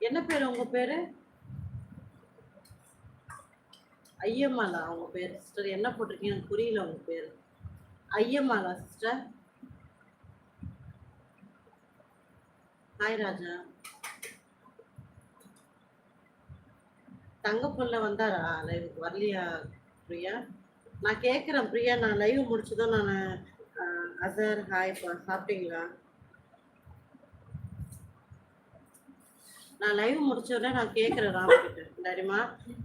என்ன பேர் உங்க பேரு? ஐயம்மாளா உங்க பேர்? சிஸ்டர் என்ன போட்டிருக்கீங்க? எனக்கு புரியல உங்க பேர். ஐயம்மாளா சிஸ்டர் ஹாய் ராஜா. தங்க புள்ள வந்தாரா? லைவுக்கு வரலையா பிரியா? நான் கேட்குறேன் பிரியா. நான் லைவ் முடிச்சதும் நான் அசர் ஹாய்ப்பா சாப்பிட்டீங்களா? நான் லைவ் முடிச்சோடனே நான் கேட்குறேன் ராம் கிட்ட சரிம்மா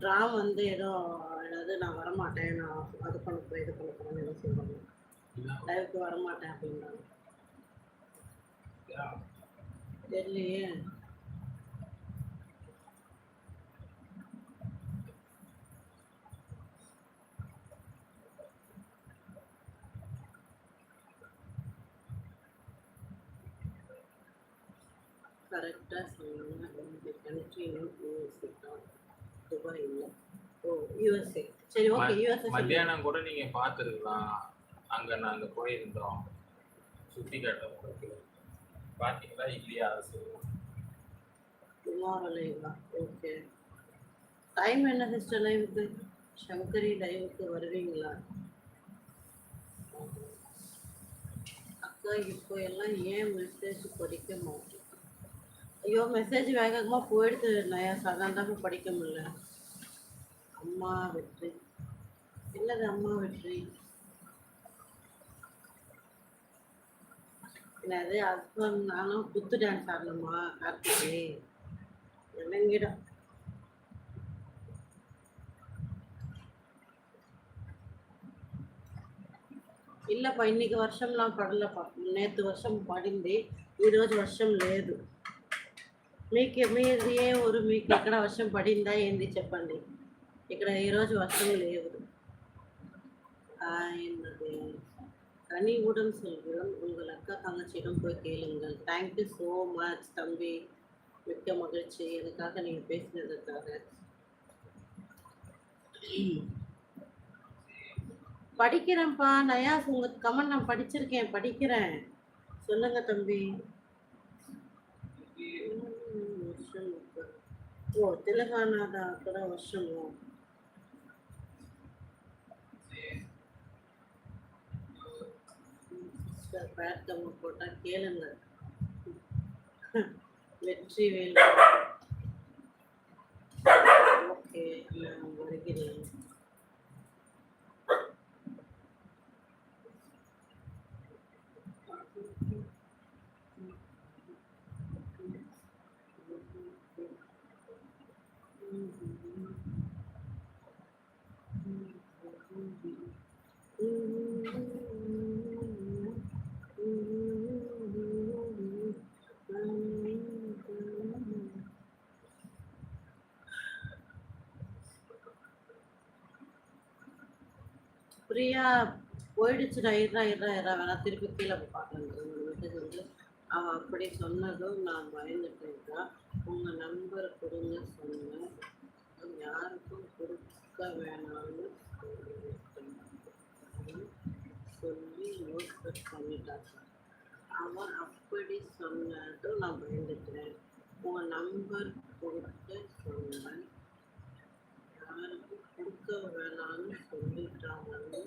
ராம் வந்து ஏதோ அதாவது நான் வரமாட்டேன் நான் அது பண்ண போகிறேன் இது பண்ண போகிறேன்னு ஏதோ சொல்கிறாங்க லைவுக்கு வரமாட்டேன் அப்படின்னாங்க. தெரியலையே. கரெக்டாக சொன்னாங்க இந்த கண்ட்ரி யூஎஸ்ஏ தான் துபாய் இல்லை ஓ யூஎஸ்ஏ சரி ஓகே யூஎஸ்ஏ மத்தியானம் கூட நீங்க பார்த்துருக்கலாம் அங்க நாங்க போயிருந்தோம் சுத்தி காட்ட உங்களுக்கு பாத்தீங்களா இல்லையா அதை சொல்லுங்க டுமாரோ லைவா ஓகே டைம் என்ன சிஸ்டர் லைவுக்கு சங்கரி லைவுக்கு வருவீங்களா அக்கா இப்போ எல்லாம் ஏன் மெசேஜ் படிக்க மாட்டேன் ஐயோ மெசேஜ் வேகமாக போயிடுது. நயா சாதான் தான் படிக்க முடியல. அம்மா வெற்றி. இல்லது அம்மா வெற்றி? என்னது அது ஹஸ்பண்ட் நானும் குத்து டான்ஸ் ஆடணுமா? கார்த்திகே. இலங்கிடும் இல்லைப்பா இன்னைக்கு వర్షంలా పడలేపా నేత వర్షం పడింది ఈరోజు வருஷம் లేదు మీకు మీది ఏ ఊరు మీకు ఎక్కడ వర్షం పడిందా ఏంది చెప్పండి ఇక్కడ ఈరోజు వర్షం లేదు என்னது கனிவுடன் சொல்கிறோம் உங்கள் அக்கா தங்கச்சியிடம் போய் கேளுங்கள் தேங்க்யூ ஸோ மச் தம்பி மிக்க மகிழ்ச்சி எனக்காக நீங்கள் பேசினதுக்காக படிக்கிறேன்ப்பா நயாஸ் உங்க கமெண்ட் நான் படிச்சிருக்கேன் படிக்கிறேன் சொல்லுங்க தம்பி ఓ తెలంగాణ అక్కడ వర్షము பேட்டம்மை போட்டால் கேளுங்க. வெற்றி வேலை. ஓகே நான் வருகிறேன். பிரியா போயிடுச்சுடா இருடா இருடா இருடா வேணா திருப்பி கீழே போய் வந்து அவள் அப்படி சொன்னதும் நான் பயந்துட்டேன்க்கா உங்கள் நம்பர் கொடுங்க வேணாம்னு சொல்லி நோட் பண்ணிட்டாங்க அவன் அப்படி சொன்னதும் நான் பயந்துக்கிறேன் உங்கள் நம்பர் கொடுக்க சொன்னேன் யாருக்கும் கொடுக்க வேணாம்னு சொல்லிட்டாங்கன்னு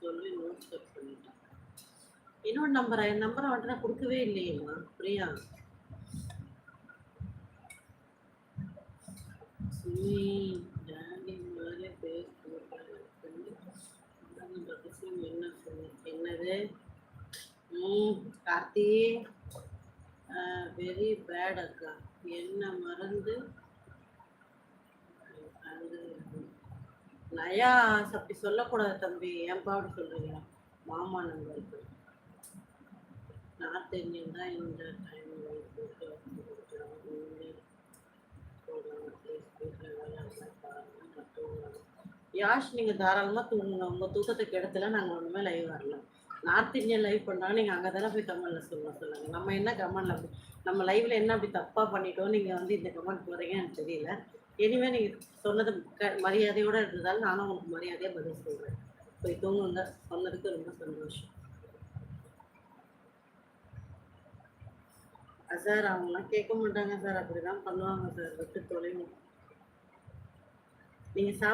சொல்லி நோட் பண்ணிட்டான் இன்னொரு நம்பரா என் நம்பரை வந்துட்டு நான் கொடுக்கவே இல்லையேம்மா பிரியா சுமி அவசியம் என்ன சொல்லு என்னது? ம் கார்த்தி வெரி பேட் அக்கா. என்ன மறந்து நயா அப்படி சொல்லக்கூடாது தம்பி. ஏன்பா பாடு சொல்றீங்க? மாமா நம்பருக்கு நார்த் இந்தியன் தான் இந்த டைம் யாஷ் நீங்கள் தாராளமாக தூங்குங்க. உங்கள் தூக்கத்தை கெடுத்துல நாங்கள் ஒன்றுமே லைவ் வரலாம் நார்த் இந்தியன் லைவ் பண்ணாலும் நீங்கள் அங்கே தானே போய் கமெண்ட்டில் சொல்ல சொல்லுங்கள் நம்ம என்ன கமெண்ட்ல அப்படி நம்ம லைவில் என்ன அப்படி தப்பாக பண்ணிட்டோம் நீங்கள் வந்து இந்த கமெண்ட் போகிறீங்கன்னு எனக்கு தெரியல. இனிமேல் நீங்கள் சொன்னது க மரியாதையோடு இருந்ததால் நானும் உங்களுக்கு மரியாதையாக பதில் சொல்கிறேன் போய் தூங்குங்க. சொன்னதுக்கு ரொம்ப சந்தோஷம். சார் அவங்களாம் கேட்க மாட்டாங்க சார். அப்படிதான் பண்ணுவாங்க சார். விட்டு தொலைவும் நீங்கள் சாப்பிட்டு